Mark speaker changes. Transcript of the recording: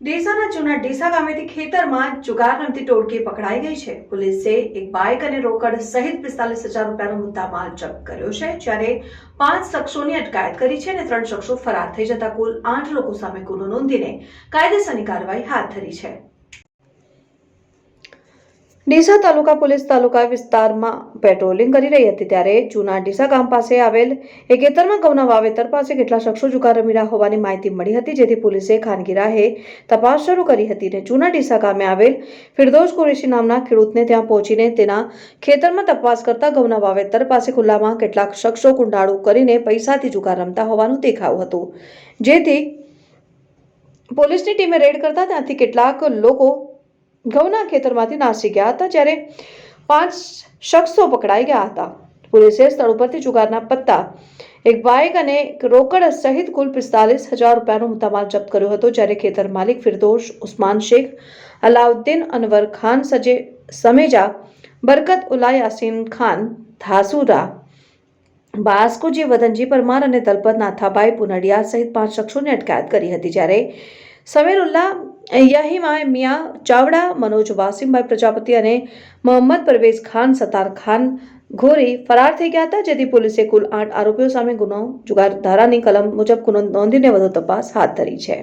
Speaker 1: ડીસાના જૂના ડીસા ગામેથી ખેતરમાં જુગાર રમતી ટોળકી પકડાઈ ગઈ છે. પોલીસે એક બાઇક અને રોકડ સહિત પિસ્તાલીસ હજાર રૂપિયાનો મુદ્દામાલ જપ્ત કર્યો છે, જ્યારે પાંચ શખ્સોની અટકાયત કરી છે અને ત્રણ શખ્સો ફરાર થઈ જતા કુલ આઠ લોકો સામે ગુનો નોંધીને કાયદેસરની કાર્યવાહી હાથ ધરી છે. ડીસા તાલુકા પોલીસ તાલુકા વિસ્તારમાં પેટ્રોલિંગ કરી રહી હતી ત્યારે જૂના ડીસા ગામ પાસે આવેલ એક ખેતરમાં ઘઉંના વાવેતર પાસે કેટલા શખ્સો જુગાર રમી રહ્યા હોવાની માહિતી મળી હતી, જેથી પોલીસે ખાનગી રાહે તપાસ શરૂ કરી હતી અને જૂના ડીસા ગામે આવેલ ફિરદોસ કુરેશી નામના ખેડૂતને ત્યાં પહોંચીને તેના ખેતરમાં તપાસ કરતા ઘઉંના વાવેતર પાસે ખુલ્લામાં કેટલાક શખ્સો કુંડાળું કરીને પૈસાથી જુગાર રમતા હોવાનું દેખાયું હતું. જેથી પોલીસની ટીમે રેડ કરતા ત્યાંથી કેટલાક લોકો ઘઉંના ખેતરમાંથી નાસી ગયા હતા જ્યારે પાંચ શખ્સો પકડાઈ ગયા હતા. પોલીસે સ્થળ ઉપરથી જુગારના પત્તા, એક બાઇક અને રોકડ સહિત કુલ પિસ્તાલીસ હજાર રૂપિયાનો મુદ્દામાલ જપ્ત કર્યો હતો જ્યારે ખેતર માલિક ફિરદોશ ઉસ્માન શેખ, અલાઉદ્દીન અનવર ખાન, સજે સમેજા, બરકત ઉલા યાસીન ખાન, ધાસુરા, બાસ્કુજી, વદનજી પરમાર અને દલપત નાથાભાઈ પુનડિયા સહિત પાંચ શખ્સોને અટકાયત કરી હતી જ્યારે સમીરુલ્લા યાહિમા મિયા, ચાવડા, મનોજ વાસીમભાઈ પ્રજાપતિ અને મોહમ્મદ પરવેઝ ખાન સતાર ખાન ઘોરી ફરાર થઈ ગયા હતા, જેથી પોલીસે કુલ આઠ આરોપીઓ સામે ગુનો જુગાર ધારાની કલમ મુજબ ગુનો નોંધીને વધુ તપાસ હાથ ધરી છે.